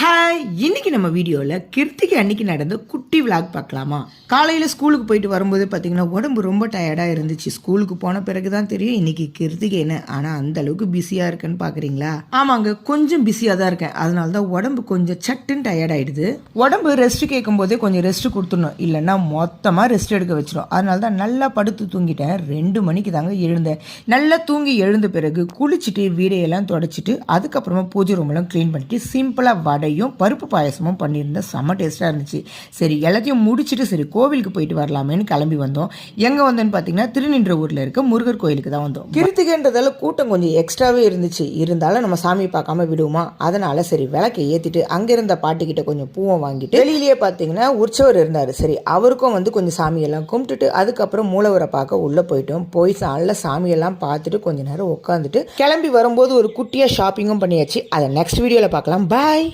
Hi இன்னைக்கு நம்ம வீடியோவில் கிருத்திகை அன்னைக்கு நடந்த குட்டி விளாக் பார்க்கலாமா? காலையில் ஸ்கூலுக்கு போயிட்டு வரும்போது பார்த்தீங்கன்னா உடம்பு ரொம்ப டயர்டாக இருந்துச்சு. ஸ்கூலுக்கு போன பிறகு தான் தெரியும் இன்னைக்கு கிருத்திகைன்னு ஆனால் அந்த அளவுக்கு பிஸியாக இருக்குன்னு பார்க்குறீங்களா ஆமாங்க கொஞ்சம் பிஸியாக தான் இருக்கேன். அதனால தான் உடம்பு கொஞ்சம் சட்டுன்னு டயர்டாயிடுது உடம்பு ரெஸ்ட் கேட்கும் போதே கொஞ்சம் ரெஸ்ட் கொடுத்துடணும். இல்லைன்னா மொத்தமாக ரெஸ்ட் எடுக்க வச்சிடும். அதனால தான் நல்லா படுத்து தூங்கிட்டேன். ரெண்டு மணிக்கு தாங்க எழுந்தேன். நல்லா தூங்கி எழுந்த பிறகு குளிச்சுட்டு வீடையெல்லாம் தொடச்சிட்டு அதுக்கப்புறமா பூஜை ரூமெல்லாம் க்ளீன் பண்ணிட்டு சிம்பிளாக வடை வடையும் பருப்பு பாயசமும் பண்ணியிருந்தேன். செம்ம டேஸ்ட்டாக இருந்துச்சு. சரி எல்லாத்தையும் முடிச்சுட்டு சரி கோவிலுக்கு போயிட்டு வரலாமேன்னு கிளம்பி வந்தோம். எங்கே வந்தோன்னு பார்த்தீங்கன்னா திருநின்ற ஊரில் இருக்க முருகர் கோயிலுக்கு தான் வந்தோம். கிருத்திகன்றதால கூட்டம் கொஞ்சம் எக்ஸ்ட்ராவே இருந்துச்சு. இருந்தாலும் நம்ம சாமியை பார்க்காம விடுவோமா? அதனால் சரி விளக்கை ஏற்றிட்டு அங்கே இருந்த பாட்டிக்கிட்ட கொஞ்சம் பூவை வாங்கிட்டு வெளியிலேயே பார்த்தீங்கன்னா உற்சவர் இருந்தார். சரி அவருக்கும் வந்து கொஞ்சம் சாமியெல்லாம் கும்பிட்டுட்டு அதுக்கப்புறம் மூலவரை பார்க்க உள்ளே போயிட்டோம். போய் நல்ல சாமியெல்லாம் பார்த்துட்டு கொஞ்ச நேரம் உட்காந்துட்டு கிளம்பி வரும்போது ஒரு குட்டியாக ஷாப்பிங்கும் பண்ணியாச்சு. அதை நெக்ஸ்ட் வீடியோவில் பார்க்கலாம். பாய்